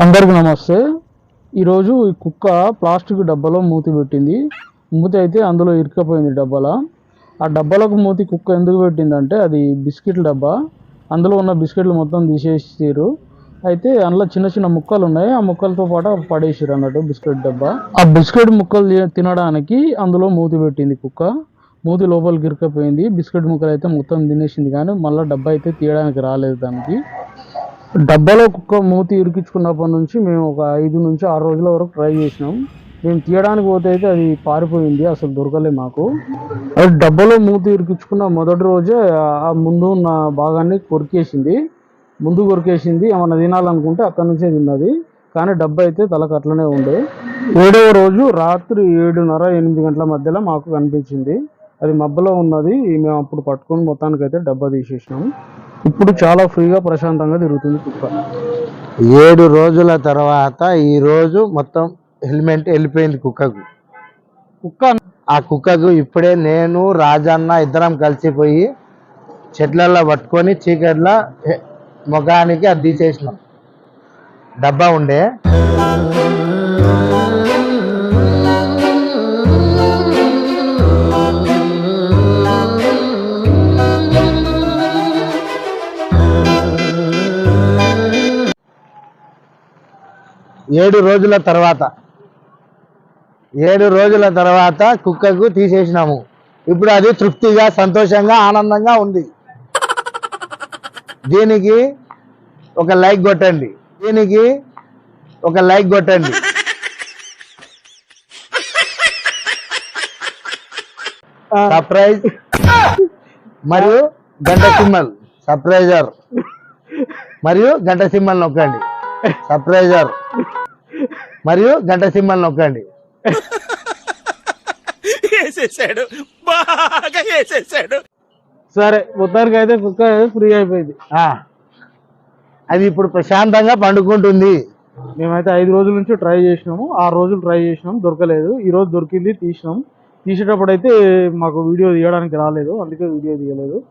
అందరికి నమస్తే. ఈరోజు ఈ కుక్క ప్లాస్టిక్ డబ్బాలో మూతి పెట్టింది. మూతి అయితే అందులో ఇరుక్కపోయింది డబ్బాల. ఆ డబ్బాలకు మూతి కుక్క ఎందుకు పెట్టిందంటే అది బిస్కెట్ల డబ్బా. అందులో ఉన్న బిస్కెట్లు మొత్తం తీసేసారు. అయితే అందులో చిన్న చిన్న ముక్కలు ఉన్నాయి. ఆ ముక్కలతో పాటు పడేసారు అన్నట్టు బిస్కెట్ డబ్బా. ఆ బిస్కెట్ ముక్కలు తి- తినడానికి అందులో మూతి పెట్టింది కుక్క. మూతి లోపలికి ఇరుక్కపోయింది. బిస్కెట్ ముక్కలు అయితే మొత్తం తినేసింది కానీ మళ్ళీ డబ్బా అయితే తీయడానికి రాలేదు దానికి. డబ్బాలో కుక్క మూతి ఇరికించుకున్నప్పటి నుంచి మేము ఒక ఐదు నుంచి ఆరు రోజుల వరకు ట్రై చేసినాం. మేము తీయడానికి పోతే అయితే అది పారిపోయింది అసలు దొరకలే మాకు. అది డబ్బాలో మూతి ఇరికించుకున్న మొదటి రోజే ఆ- ముందు ఉన్న భాగాన్ని కొరికేసింది. ముందు కొరికేసింది ఏమన్నా తినాలనుకుంటే అక్కడి నుంచే తిన్నది. కానీ డబ్బా అయితే తలకు అట్లనే ఉండే. ఏడవ రోజు రాత్రి ఏడున్నర ఎనిమిది గంటల మధ్యలో మాకు కనిపించింది. అది మబ్బలో ఉన్నది మేము అప్పుడు పట్టుకొని మొత్తానికి అయితే డబ్బా తీసేసినాం. ఇప్పుడు చాలా ఫ్రీగా ప్రశాంతంగా తిరుగుతుంది కుక్క. ఏడు రోజుల తర్వాత ఈ రోజు మొత్తం హెల్మెట్ వెళ్ళిపోయింది కుక్కకు. కుక్క ఆ కుక్కకు ఇప్పుడే నేను రాజన్న ఇద్దరం కలిసిపోయి చెట్లలో పట్టుకొని చీకట్లో ముఖానికి అది తీసేసినాం. డబ్బా ఉండే. ఏడు రోజుల తర్వాత. ఏడు రోజుల తర్వాత కుక్కకు తీసేసినాము. ఇప్పుడు అది తృప్తిగా సంతోషంగా ఆనందంగా ఉంది. దీనికి ఒక లైక్ కొట్టండి. దీనికి ఒక లైక్ కొట్టండి. సర్ప్రైజ్. మరియు గంట సింబల్ సర్ప్రైజర్. మరియు గంట సింబల్ నొక్కండి. సర్ప్రైజర్. మరియు గంట సింబల్ నొక్కండి. వేసేసాడు. బాగా వేసేసాడు. సరే మొత్తానికి అయితే కుక్క ఫ్రీ అయిపోయింది. ఆ, అది ఇప్పుడు ప్రశాంతంగా పండుకుంటుంది. మేమైతే ఐదు రోజుల నుంచి ట్రై చేసినాము. ఆరు రోజులు ట్రై చేసినాం. దొరకలేదు. ఈ రోజు దొరికింది తీసినాం. తీసేటప్పుడు అయితే మాకు వీడియో తీయడానికి రాలేదు. అందుకే వీడియో తీయలేదు.